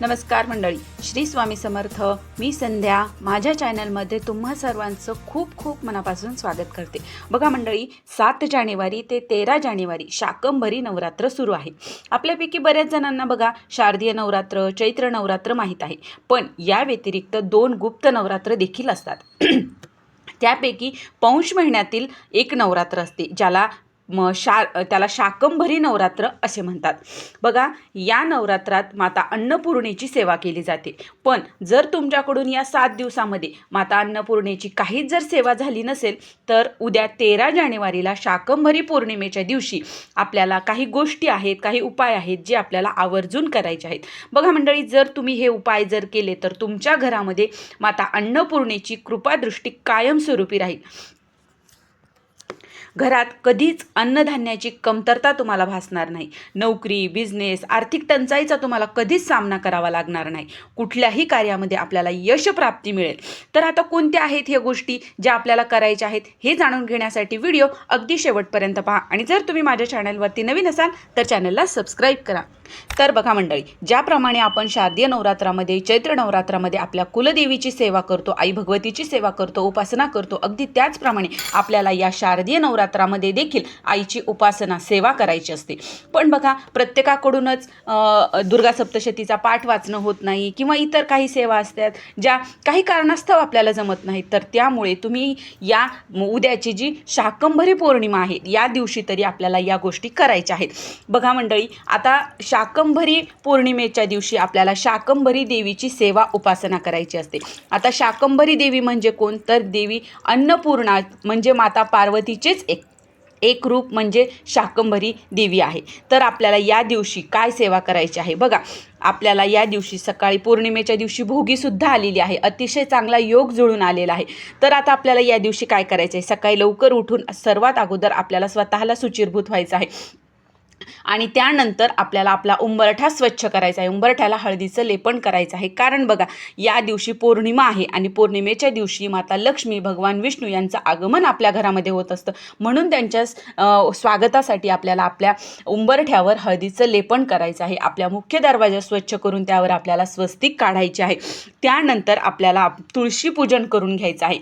नमस्कार मंडळी. श्री स्वामी समर्थ मी संध्या. माझ्या चॅनलमध्ये तुम्हा सर्वांचं खूप खूप मनापासून स्वागत करते. बघा मंडळी सात जानेवारी ते तेरा जानेवारी शाकंभरी नवरात्र सुरू आहे. आपल्यापैकी बऱ्याच जणांना बघा शारदीय नवरात्र चैत्र नवरात्र माहीत आहे. पण या व्यतिरिक्त दोन गुप्त नवरात्र देखील असतात. त्यापैकी पौष महिन्यातील एक नवरात्र असते ज्याला म शा त्याला शाकंभरी नवरात्र असे म्हणतात. बघा या नवरात्रात माता अन्नपूर्णेची सेवा केली जाते. पण जर तुमच्याकडून या सात दिवसामध्ये माता अन्नपूर्णेची काहीच जर सेवा झाली नसेल तर उद्या तेरा जानेवारीला शाकंभरी पौर्णिमेच्या दिवशी आपल्याला काही गोष्टी आहेत काही उपाय आहेत जे आपल्याला आवर्जून करायचे आहेत. बघा मंडळी जर तुम्ही हे उपाय जर केले तर तुमच्या घरामध्ये माता अन्नपूर्णेची कृपादृष्टी कायमस्वरूपी राहील. घरात कधीच अन्नधान्याची कमतरता तुम्हाला भासणार नाही. नोकरी बिझनेस आर्थिक टंचाईचा तुम्हाला कधीच सामना करावा लागणार नाही. कुठल्याही कार्यामध्ये आपल्याला यशप्राप्ती मिळेल. तर आता कोणत्या आहेत ह्या गोष्टी ज्या आपल्याला करायच्या आहेत हे जाणून घेण्यासाठी व्हिडिओ अगदी शेवटपर्यंत पहा. आणि जर तुम्ही माझ्या चॅनलवरती नवीन असाल तर चॅनलला सबस्क्राईब करा. तर बघा मंडळी ज्याप्रमाणे आपण शारदीय नवरात्रामध्ये चैत्र नवरात्रामध्ये आपल्या कुलदेवीची सेवा करतो आई भगवतीची सेवा करतो उपासना करतो अगदी त्याचप्रमाणे आपल्याला या शारदीय नवरात्र नवरात्रामध्ये देखील आईची उपासना सेवा करायची असते. पण बघा प्रत्येकाकडूनच दुर्गा सप्तशतीचा पाठ वाचणं होत नाही किंवा इतर काही सेवा असतात ज्या काही कारणास्तव आपल्याला जमत नाहीत तर त्यामुळे तुम्ही या उद्याची जी शाकंभरी पौर्णिमा आहे या दिवशी तरी आपल्याला या गोष्टी करायच्या आहेत. बघा मंडळी आता शाकंभरी पौर्णिमेच्या दिवशी आपल्याला शाकंभरी देवीची सेवा उपासना करायची असते. आता शाकंभरी देवी म्हणजे कोण? तर देवी अन्नपूर्णा म्हणजे माता पार्वतीचेच एक एक रूप म्हणजे शाकंभरी देवी आहे. तर आपल्याला या दिवशी काय सेवा करायची आहे? बघा आपल्याला या दिवशी सकाळी पौर्णिमेच्या दिवशी भोगीसुद्धा आलेली आहे. अतिशय चांगला योग जुळून आलेला आहे. तर आता आपल्याला या दिवशी काय करायचं आहे सकाळी लवकर उठून सर्वात अगोदर आपल्याला स्वतःला सुचिरभूत व्हायचं आहे. आणि त्यानंतर आपल्याला आपला उंबरठा स्वच्छ करायचा आहे. उंबरठ्याला हळदीचं लेपन करायचं आहे. कारण बघा या दिवशी पौर्णिमा आहे आणि पौर्णिमेच्या दिवशी माता लक्ष्मी भगवान विष्णू यांचं आगमन आपल्या घरामध्ये होत असतं. म्हणून त्यांच्या स्वागतासाठी आपल्याला आपल्या उंबरठ्यावर हळदीचं लेपन करायचं आहे. आपल्या मुख्य दरवाजा स्वच्छ करून त्यावर आपल्याला स्वस्तिक काढायचे आहे. त्यानंतर आपल्याला तुळशी पूजन करून घ्यायचं आहे.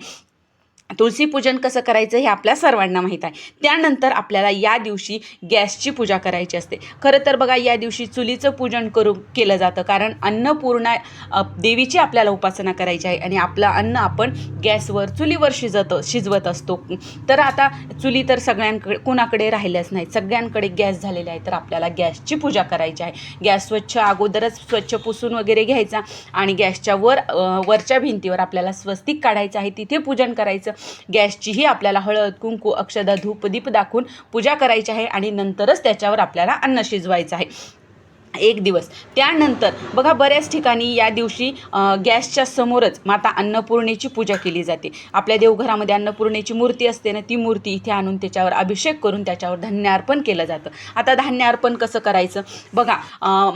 तुळशी पूजन कसं करायचं हे आपल्या सर्वांना माहीत आहे. त्यानंतर आपल्याला या दिवशी गॅसची पूजा करायची असते. खरं तर बघा या दिवशी चुलीचं पूजन करू केलं जातं. कारण अन्नपूर्णा देवीची आपल्याला उपासना करायची आहे आणि आपलं अन्न आपण गॅसवर चुलीवर शिजत शिजवत असतो. तर आता चुली तर सगळ्यांकडे कोणाकडे राहिल्याच नाहीत. सगळ्यांकडे गॅस झालेले आहे. तर आपल्याला गॅसची पूजा करायची आहे. गॅस स्वच्छ अगोदरच स्वच्छ पुसून वगैरे घ्यायचा आणि गॅसच्या वर वरच्या भिंतीवर आपल्याला स्वस्तिक काढायचं आहे. तिथे पूजन करायचं. गॅसचीही आपल्याला हळद कुंकू अक्षदा धूप दीप दाखवून पूजा करायची आहे आणि नंतरच त्याच्यावर आपल्याला अन्न शिजवायचं आहे. एक दिवस. त्यानंतर बघा बऱ्याच ठिकाणी या दिवशी गॅसच्या समोरच माता अन्नपूर्णेची पूजा केली जाते. आपल्या देवघरामध्ये अन्नपूर्णेची मूर्ती असते ना ती मूर्ती इथे आणून त्याच्यावर अभिषेक करून त्याच्यावर धान्य अर्पण केलं जातं. आता धान्य अर्पण कसं करायचं? बघा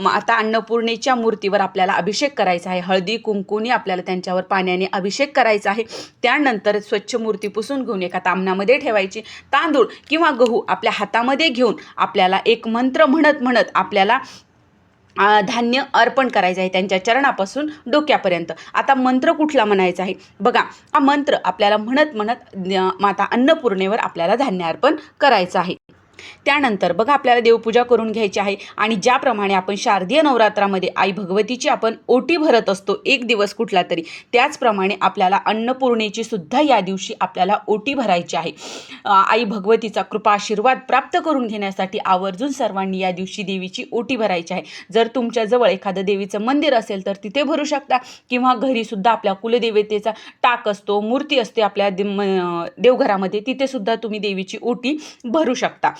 आता अन्नपूर्णेच्या मूर्तीवर आपल्याला अभिषेक करायचा आहे. हळदी कुंकूनी आपल्याला त्यांच्यावर पाण्याने अभिषेक करायचा आहे. त्यानंतर स्वच्छ मूर्ती पुसून घेऊन एका तामणामध्ये ठेवायची. तांदूळ किंवा गहू आपल्या हातामध्ये घेऊन आपल्याला एक मंत्र म्हणत म्हणत आपल्याला धान्य अर्पण करायचं आहे त्यांच्या चरणापासून डोक्यापर्यंत. आता मंत्र कुठला म्हणायचा आहे? बघा हा मंत्र आपल्याला म्हणत म्हणत माता अन्नपूर्णेवर आपल्याला धान्य अर्पण करायचं आहे. त्यानंतर बघा आपल्याला देवपूजा करून घ्यायची आहे आणि ज्याप्रमाणे आपण शारदीय नवरात्रामध्ये आई भगवतीची आपण ओटी भरत असतो एक दिवस कुठला तरी त्याचप्रमाणे आपल्याला अन्नपूर्णेची सुद्धा या दिवशी आपल्याला ओटी भरायची आहे. आई भगवतीचा कृपा आशीर्वाद प्राप्त करून घेण्यासाठी आवर्जून सर्वांनी या दिवशी देवीची ओटी भरायची आहे. जर तुमच्याजवळ एखादं देवीचं मंदिर असेल तर तिथे भरू शकता किंवा घरीसुद्धा आपल्या कुलदेवतेचा टाक असतो मूर्ती असते आपल्या देवघरामध्ये तिथेसुद्धा तुम्ही देवीची ओटी भरू शकता.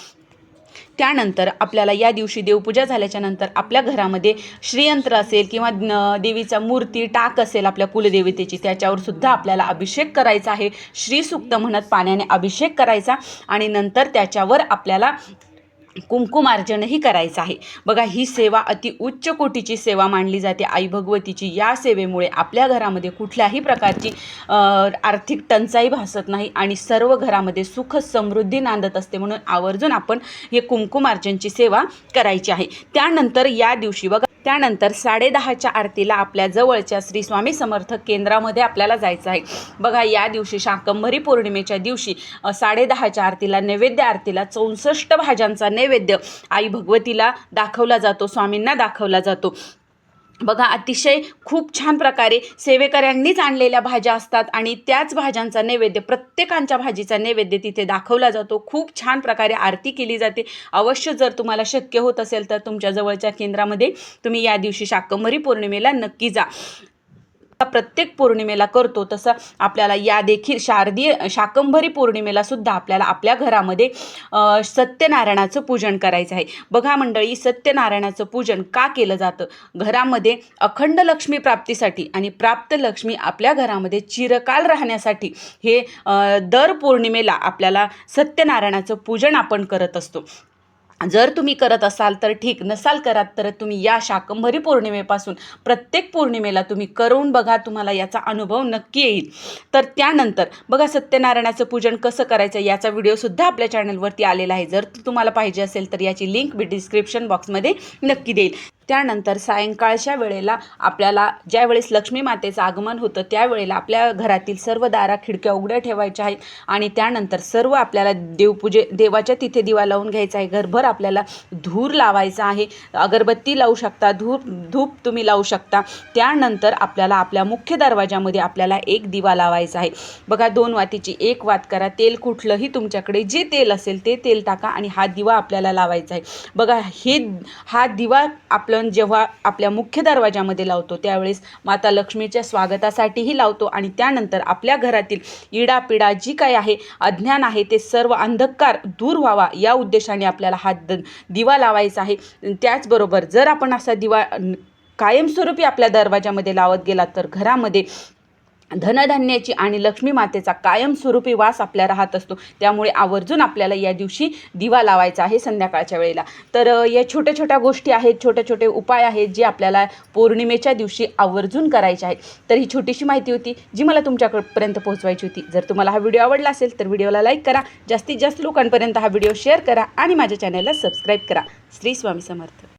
त्यानंतर आपल्याला या दिवशी देवपूजा झाल्याच्यानंतर आपल्या घरामध्ये श्रीयंत्र असेल किंवा न- देवीचा मूर्ती टाक असेल आपल्या कुलदेवतेची त्याच्यावर सुद्धा आपल्याला अभिषेक करायचा आहे. श्रीसुक्त म्हणत पाण्याने अभिषेक करायचा आणि नंतर त्याच्यावर आपल्याला कुंकुमार्जनही करायचं आहे. बघा ही सेवा अति उच्च कोटीची सेवा मानली जाते. आई भगवतीची या सेवेमुळे आपल्या घरामध्ये कुठल्याही प्रकारची आर्थिक टंचाई भासत नाही आणि सर्व घरामध्ये सुख समृद्धी नांदत असते म्हणून आवर्जून आपण हे कुंकुमार्जनची सेवा करायची आहे. त्यानंतर या दिवशी बघा त्यानंतर साडेदहाच्या आरतीला आपल्या जवळच्या श्री स्वामी समर्थ केंद्रामध्ये आपल्याला जायचं आहे. बघा या दिवशी शाकंभरी पौर्णिमेच्या दिवशी साडेदहाच्या आरतीला नैवेद्य आरतीला चौसष्ट भाज्यांचा नैवेद्य आई भगवतीला दाखवला जातो स्वामींना दाखवला जातो. बघा अतिशय खूप छान प्रकारे सेवेकऱ्यांनीच आणलेल्या भाज्या असतात आणि त्याच भाज्यांचा नैवेद्य प्रत्येकांच्या भाजीचा नैवेद्य तिथे दाखवला जातो. खूप छान प्रकारे आरती केली जाते. अवश्य जर तुम्हाला शक्य होत असेल तर तुमच्या जवळच्या केंद्रामध्ये तुम्ही या दिवशी शाकंभरी पौर्णिमेला नक्की जा. प्रत्येक पौर्णिमेला करतो तसं आपल्याला या देखील शारदीय शाकंभरी पौर्णिमेला सुद्धा आपल्याला आपल्या घरामध्ये सत्यनारायणाचं पूजन करायचं आहे. बघा मंडळी सत्यनारायणाचं पूजन का केलं जातं? घरामध्ये अखंड लक्ष्मी प्राप्तीसाठी आणि प्राप्त लक्ष्मी आपल्या घरामध्ये चिरकाल राहण्यासाठी हे दर पौर्णिमेला आपल्याला सत्यनारायणाचं पूजन आपण करत असतो. जर तुम्ही करत असाल तर ठीक नसाल करत तर तुम्ही या शाकंभरी पौर्णिमेपासून प्रत्येक पौर्णिमेला तुम्ही करून बघा तुम्हाला याचा अनुभव नक्की येईल. तर त्यानंतर बघा सत्यनारायणाचं पूजन कसं करायचं याचा व्हिडिओसुद्धा आपल्या चॅनलवरती आलेला आहे. जर तुम्हाला पाहिजे असेल तर याची लिंक मी डिस्क्रिप्शन बॉक्समध्ये नक्की देईल त्यानंतर सायंकाळच्या वेळेला आपल्याला ज्यावेळेस लक्ष्मी मातेचं आगमन होतं त्यावेळेला आपल्या घरातील सर्व दारा खिडक्या उघड्या ठेवायच्या आहेत आणि त्यानंतर सर्व आपल्याला देवपूजे देवाच्या तिथे दिवा लावून घ्यायचा आहे. घरभर आपल्याला धूर लावायचा आहे. अगरबत्ती लावू शकता धूप धूप तुम्ही लावू शकता. त्यानंतर आपल्याला आपल्या मुख्य दरवाजामध्ये आपल्याला एक दिवा लावायचा आहे. बघा दोन वातीची एक वात करा. तेल कुठलंही तुमच्याकडे जे तेल असेल ते तेल टाका आणि हा दिवा आपल्याला लावायचा आहे. बघा हे हा दिवा आपलं जेव्हा आपल्या मुख्य दरवाजामध्ये लावतो त्यावेळेस माता लक्ष्मीच्या स्वागतासाठीही लावतो आणि त्यानंतर आपल्या घरातील इडापिडा जी काय आहे अज्ञान आहे ते सर्व अंधकार दूर व्हावा या उद्देशाने आपल्याला हा द दिवा लावायचा आहे. त्याचबरोबर जर आपण असा दिवा कायमस्वरूपी आपल्या दरवाजामध्ये लावत गेला तर घरामध्ये धनधान्याची आणि लक्ष्मी मातेचा कायमस्वरूपी वास आपल्या राहत असतो. त्यामुळे आवर्जून आपल्याला या दिवशी दिवा लावायचा आहे संध्याकाळच्या वेळेला. तर या छोट्या छोट्या गोष्टी आहेत छोटे छोटे उपाय आहेत जे आपल्याला पौर्णिमेच्या दिवशी आवर्जून करायचे आहेत. तर ही छोटीशी माहिती होती जी मला तुमच्यापर्यंत पोहोचवायची होती. जर तुम्हाला हा व्हिडिओ आवडला असेल तर व्हिडिओला लाईक करा. जास्तीत जास्त लोकांपर्यंत हा व्हिडिओ शेअर करा आणि माझ्या चॅनलला सबस्क्राईब करा. श्री स्वामी समर्थ.